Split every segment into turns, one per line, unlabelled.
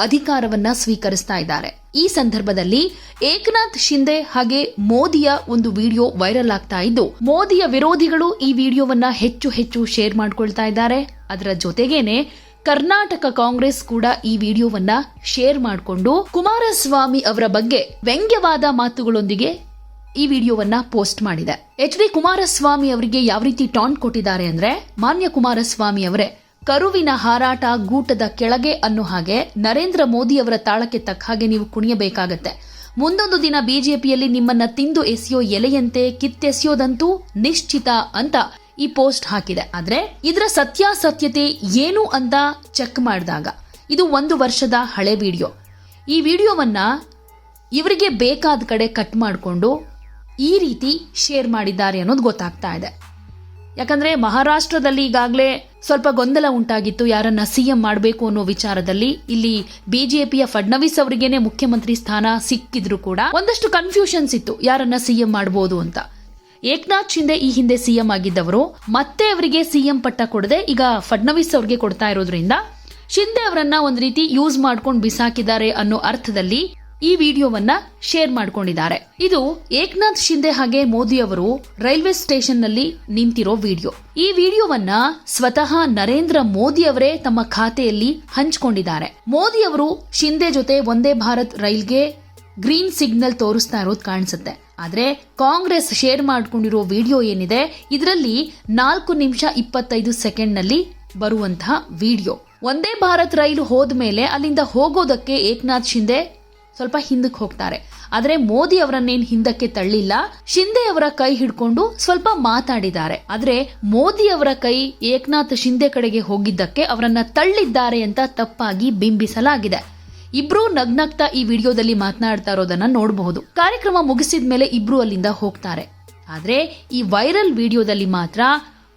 ಅಧಿಕಾರವನ್ನ ಸ್ವೀಕರಿಸ್ತಾ ಇದ್ದಾರೆ. ಈ ಸಂದರ್ಭದಲ್ಲಿ ಏಕನಾಥ್ ಶಿಂದೆ ಹಾಗೆ ಮೋದಿಯ ಒಂದು ವಿಡಿಯೋ ವೈರಲ್ ಆಗ್ತಾ ಇದ್ದು, ಮೋದಿಯ ವಿರೋಧಿಗಳು ಈ ವಿಡಿಯೋವನ್ನ ಹೆಚ್ಚು ಹೆಚ್ಚು ಶೇರ್ ಮಾಡ್ಕೊಳ್ತಾ ಇದ್ದಾರೆ. ಅದರ ಜೊತೆಗೇನೆ ಕರ್ನಾಟಕ ಕಾಂಗ್ರೆಸ್ ಕೂಡ ಈ ವಿಡಿಯೋವನ್ನ ಶೇರ್ ಮಾಡಿಕೊಂಡು, ಕುಮಾರಸ್ವಾಮಿ ಅವರ ಬಗ್ಗೆ ವ್ಯಂಗ್ಯವಾದ ಮಾತುಗಳೊಂದಿಗೆ ಈ ವಿಡಿಯೋವನ್ನ ಪೋಸ್ಟ್ ಮಾಡಿದೆ. ಎಚ್ ಡಿ ಕುಮಾರಸ್ವಾಮಿ ಅವರಿಗೆ ಯಾವ ರೀತಿ ಟಾಂಟ್ ಕೊಟ್ಟಿದ್ದಾರೆ ಅಂದ್ರೆ, ಮಾನ್ಯ ಕುಮಾರಸ್ವಾಮಿ ಅವರೇ ಕರುವಿನ ಹಾರಾಟ ಗೂಟದ ಕೆಳಗೆ ಅನ್ನೋ ಹಾಗೆ ನರೇಂದ್ರ ಮೋದಿ ಅವರ ತಾಳಕ್ಕೆ ತಕ್ಕ ಹಾಗೆ ನೀವು ಕುಣಿಯಬೇಕಾಗತ್ತೆ. ಮುಂದೊಂದು ದಿನ ಬಿಜೆಪಿಯಲ್ಲಿ ನಿಮ್ಮನ್ನ ತಿಂದು ಎಸೆಯೋ ಎಲೆಯಂತೆ ಕಿತ್ತೆಸೆಯೋದಂತೂ ನಿಶ್ಚಿತ ಅಂತ ಈ ಪೋಸ್ಟ್ ಹಾಕಿದೆ. ಆದ್ರೆ ಇದರ ಸತ್ಯಾಸತ್ಯತೆ ಏನು ಅಂತ ಚೆಕ್ ಮಾಡಿದಾಗ ಇದು ಒಂದು ವರ್ಷದ ಹಳೆ ವಿಡಿಯೋ. ಈ ವಿಡಿಯೋವನ್ನ ಇವರಿಗೆ ಬೇಕಾದ ಕಡೆ ಕಟ್ ಮಾಡಿಕೊಂಡು ಈ ರೀತಿ ಶೇರ್ ಮಾಡಿದ್ದಾರೆ ಅನ್ನೋದು ಗೊತ್ತಾಗ್ತಾ ಇದೆ. ಯಾಕಂದ್ರೆ ಮಹಾರಾಷ್ಟ್ರದಲ್ಲಿ ಈಗಾಗಲೇ ಸ್ವಲ್ಪ ಗೊಂದಲ ಉಂಟಾಗಿತ್ತು ಯಾರನ್ನ ಸಿಎಂ ಮಾಡಬೇಕು ಅನ್ನೋ ವಿಚಾರದಲ್ಲಿ. ಇಲ್ಲಿ ಬಿಜೆಪಿಯ ಫಡ್ನವೀಸ್ ಅವರಿಗೇನೆ ಮುಖ್ಯಮಂತ್ರಿ ಸ್ಥಾನ ಸಿಕ್ಕಿದ್ರು ಕೂಡ ಒಂದಷ್ಟು ಕನ್ಫ್ಯೂಷನ್ಸ್ ಇತ್ತು. ಯಾರನ್ನ ಸಿಎಂ ಮಾಡಬಹುದು ಅಂತ. ಏಕನಾಥ್ ಶಿಂದೆ ಈ ಹಿಂದೆ ಸಿಎಂ ಆಗಿದ್ದವರು. ಮತ್ತೆ ಅವರಿಗೆ ಸಿಎಂ ಪಟ್ಟ ಕೊಡದೆ ಈಗ ಫಡ್ನವೀಸ್ ಅವರಿಗೆ ಕೊಡ್ತಾ ಇರೋದ್ರಿಂದ ಶಿಂದೆ ಅವರನ್ನ ಒಂದ್ ರೀತಿ ಯೂಸ್ ಮಾಡ್ಕೊಂಡು ಬಿಸಾಕಿದ್ದಾರೆ ಅನ್ನೋ ಅರ್ಥದಲ್ಲಿ ಈ ವಿಡಿಯೋವನ್ನ ಶೇರ್ ಮಾಡ್ಕೊಂಡಿದ್ದಾರೆ. ಇದು ಏಕನಾಥ್ ಶಿಂದೆ ಹಾಗೆ ಮೋದಿ ಅವರು ರೈಲ್ವೆ ಸ್ಟೇಷನ್ನಲ್ಲಿ ನಿಂತಿರೋ ವಿಡಿಯೋ. ಈ ವಿಡಿಯೋವನ್ನ ಸ್ವತಃ ನರೇಂದ್ರ ಮೋದಿ ಅವರೇ ತಮ್ಮ ಖಾತೆಯಲ್ಲಿ ಹಂಚಿಕೊಂಡಿದ್ದಾರೆ. ಮೋದಿ ಅವರು ಶಿಂದೆ ಜೊತೆ ಒಂದೇ ಭಾರತ್ ರೈಲ್ಗೆ ಗ್ರೀನ್ ಸಿಗ್ನಲ್ ತೋರಿಸ್ತಾ ಇರೋದು ಕಾಣಿಸುತ್ತೆ. ಆದ್ರೆ ಕಾಂಗ್ರೆಸ್ ಶೇರ್ ಮಾಡ್ಕೊಂಡಿರೋ ವಿಡಿಯೋ ಏನಿದೆ, ಇದರಲ್ಲಿ ನಾಲ್ಕು ನಿಮಿಷ ಇಪ್ಪತ್ತೈದು ಸೆಕೆಂಡ್ನಲ್ಲಿ ಬರುವಂತಹ ವಿಡಿಯೋ. ಒಂದೇ ಭಾರತ್ ರೈಲು ಹೋದ್ಮೇಲೆ ಅಲ್ಲಿಂದ ಹೋಗೋದಕ್ಕೆ ಏಕನಾಥ್ ಶಿಂದೆ ಸ್ವಲ್ಪ ಹಿಂದಕ್ಕೆ ಹೋಗ್ತಾರೆ. ಆದ್ರೆ ಮೋದಿ ಅವರನ್ನೇನ್ ಹಿಂದಕ್ಕೆ ತಳ್ಳಿಲ್ಲ ಶಿಂದೆ ಅವರ ಕೈ ಹಿಡ್ಕೊಂಡು ಸ್ವಲ್ಪ ಮಾತಾಡಿದ್ದಾರೆ. ಆದ್ರೆ ಮೋದಿ ಅವರ ಕೈ ಏಕನಾಥ್ ಶಿಂದೆ ಕಡೆಗೆ ಹೋಗಿದ್ದಕ್ಕೆ ಅವರನ್ನ ತಳ್ಳಿದ್ದಾರೆ ಅಂತ ತಪ್ಪಾಗಿ ಬಿಂಬಿಸಲಾಗಿದೆ. ಇಬ್ರು ನಗ್ನಗ್ತಾ ಈ ವಿಡಿಯೋದಲ್ಲಿ ಮಾತನಾಡ್ತಾ ಇರೋದನ್ನ ನೋಡಬಹುದು. ಕಾರ್ಯಕ್ರಮ ಮುಗಿಸಿದ ಮೇಲೆ ಇಬ್ರು ಅಲ್ಲಿಂದ ಹೋಗ್ತಾರೆ. ಆದ್ರೆ ಈ ವೈರಲ್ ವಿಡಿಯೋದಲ್ಲಿ ಮಾತ್ರ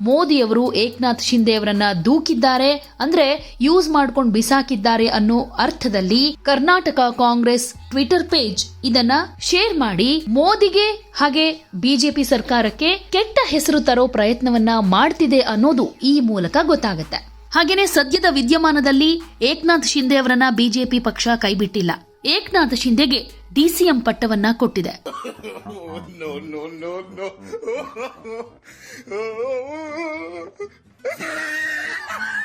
ಮೋದಿ ಅವರು ಏಕನಾಥ್ ಶಿಂದೆ ಅವರನ್ನ ದೂಕಿದ್ದಾರೆ ಅಂದ್ರೆ ಯೂಸ್ ಮಾಡ್ಕೊಂಡು ಬಿಸಾಕಿದ್ದಾರೆ ಅನ್ನೋ ಅರ್ಥದಲ್ಲಿ ಕರ್ನಾಟಕ ಕಾಂಗ್ರೆಸ್ ಟ್ವಿಟರ್ ಪೇಜ್ ಇದನ್ನ ಶೇರ್ ಮಾಡಿ ಮೋದಿಗೆ ಹಾಗೆ ಬಿಜೆಪಿ ಸರ್ಕಾರಕ್ಕೆ ಕೆಟ್ಟ ಹೆಸರು ತರೋ ಪ್ರಯತ್ನವನ್ನ ಮಾಡ್ತಿದೆ ಅನ್ನೋದು ಈ ಮೂಲಕ ಗೊತ್ತಾಗುತ್ತೆ. ಹಾಗೇನೆ ಸದ್ಯದ ವಿದ್ಯಮಾನದಲ್ಲಿ ಏಕನಾಥ್ ಶಿಂದೆ ಅವರನ್ನ ಬಿಜೆಪಿ ಪಕ್ಷ ಕೈಬಿಟ್ಟಿಲ್ಲ. ಏಕನಾಥ ಶಿಂದೆಗೆ ಡಿಸಿಎಂ ಪಟ್ಟವನ್ನ ಕೊಟ್ಟಿದೆ.